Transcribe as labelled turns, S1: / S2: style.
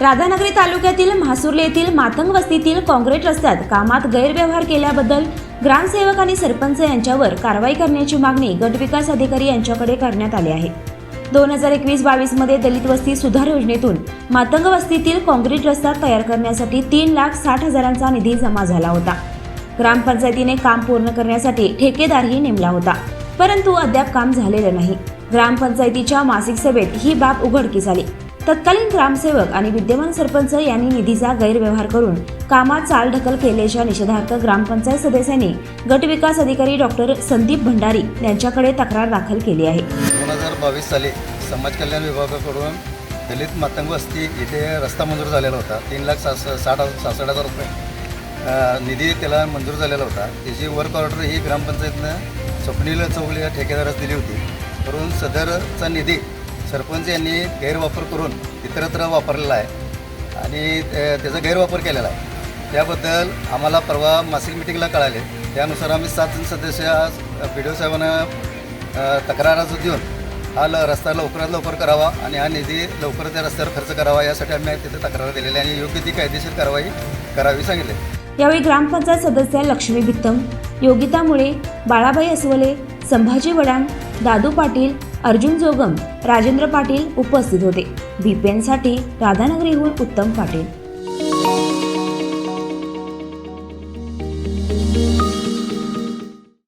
S1: राधानगरी तालुक्यातील म्हासुर्ले येथील मातंग वस्तीतील काँक्रीट रस्त्यात कामात गैरव्यवहार केल्याबद्दल ग्रामसेवक आणि सरपंच यांच्यावर कारवाई करण्याची मागणी गटविकास अधिकारी यांच्याकडे करण्यात आली आहे. दोन हजार एकवीस बावीसमध्ये दलित वस्ती सुधार योजनेतून मातंग वस्तीतील काँक्रीट रस्ता तयार करण्यासाठी तीन लाख साठ हजारांचा निधी जमा झाला होता. ग्रामपंचायतीने काम पूर्ण करण्यासाठी ठेकेदारही नेमला होता. परंतु अद्याप काम झालेलं नाही. ग्रामपंचायतीच्या मासिक सभेत ही बाब उघडकीस आली. तत्कालीन ग्रामसेवक आणि विद्यमान सरपंच यांनी निधीचा गैरव्यवहार करून कामात चालढकल केल्याच्या निषेधार्थ ग्रामपंचायत सदस्यांनी गटविकास अधिकारी डॉक्टर संदीप भंडारी यांच्याकडे तक्रार दाखल केली आहे.
S2: दोन हजार बावीस साली समाज कल्याण विभागाकडून दलित मातंग वस्ती इथे रस्ता मंजूर झालेला होता. तीन लाख सास साठ सासष्ट हजार रुपये निधी त्याला मंजूर झालेला होता. त्याची वर्क ऑर्डर ही ग्रामपंचायतनं स्वप्नील चौगले या ठेकेदारास दिली होती. करून सदरचा निधी सरपंच यांनी गैरवापर करून इतरत्र वापरलेला आहे आणि त्याचा गैरवापर केलेला आहे. त्याबद्दल आम्हाला परवा मासिक मिटिंगला कळाले. त्यानुसार आम्ही सात सदस्य आज बी डी ओ साहेबांना अ, तक्रार अर्ज देऊन हा ल रस्ता लवकरात लवकर करावा आणि हा निधी लवकर त्या रस्त्यावर खर्च करावा यासाठी आम्ही तिथे तक्रार दिलेली आणि योग्य ती कायदेशीर कारवाई करावी सांगितले.
S1: यावेळी ग्रामपंचायत सदस्य लक्ष्मी भित्तम योगिता मुळे बाळाबाई अस्वले संभाजी वडांग दादू पाटील अर्जुन जोगम राजेंद्र पाटील उपस्थित होते. बीपीएनसाठी राधानगरीहून उत्तम पाटील.